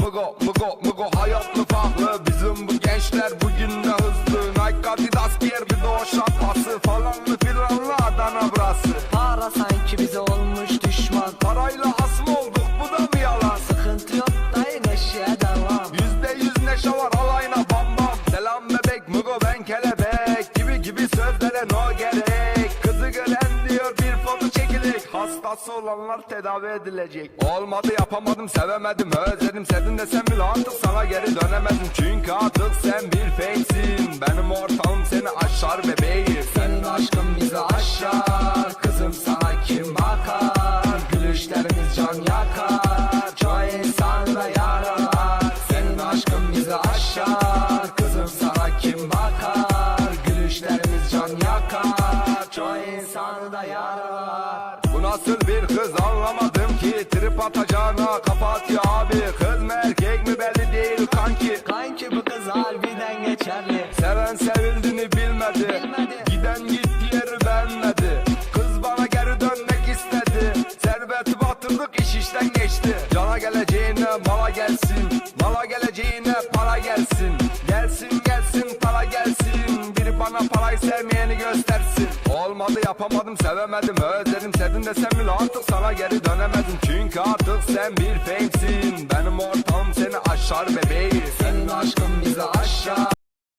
Mugo mugo mugo hayatlı farklı. Bizim bu gençler bugün ne hızlı. Nike Adidas giyer bir de o şapkası Falanlı filanlı Adana burası. Para sanki bize olmuş düşman. Parayla hasım olduk bu da mı yalan? Sıkıntı yok dayı neşeye devam. Yüzde yüz neşe var alayına bam bam. Selam bebek mugo ben kelebek. Gibi gibi sözlere no gerek Hastası olanlar tedavi edilecek. Olmadı yapamadım sevemedim özledim. Sevdim desem bile artık sana geri dönemedim. Çünkü artık sen bir fakesin. Benim ortağım seni aşar bebeğim. Senin aşkın bizi aşar. Kızım sana kim bakar? Gülüşlerimiz can yakar. Çoğu insan da yaralar. Senin aşkın bizi aşar. Kızım sana kim bakar? Gülüşlerimiz can yakar. Çoğu insanı da yaralar. Bu nasıl bir kız anlamadım ki. Trip atacağına kapat ya abi. Kız mı erkek mi belli değil kanki. Kanki bu kız harbiden geçerli. Seven sevildiğini bilmedi. Bilmedi. Giden gitti yeri beğenmedi. Kız bana geri dönmek istedi. Serveti batırdık iş işten geçti. Cana geleceğine mala gelsin. Mala geleceğine para Gelsin sevmeyeni göstersin. Olmadı yapamadım sevemedim Özledim. Sevdim desem bile artık sana geri dönemedim. Çünkü artık sen bir famesin Benim ortağım seni aşar bebeğim. Senin aşkın bizi aşar